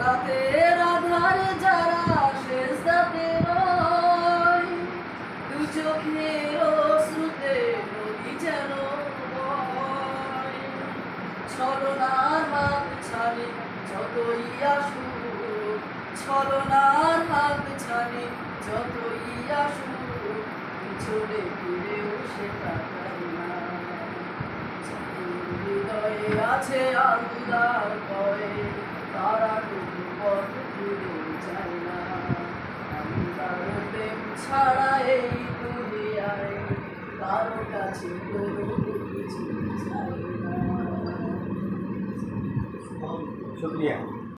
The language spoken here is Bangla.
রাতের আধারে যারা শেষ দাবি দু চোখের অশ্রুতে নদী যেন ছলনার হাত ছানি, যতই আসুক, ছলনার হাত ছানি, যতই আসুক, পিছনে ফিরেও সে তাকায় না। হৃদয়ে আছে আল্লাহর ভয় তারা তবু পথ ভুলে যায় না আল্লাহর প্রেম ছাড়া এই দুনিয়ায় কারও কাছে কোনো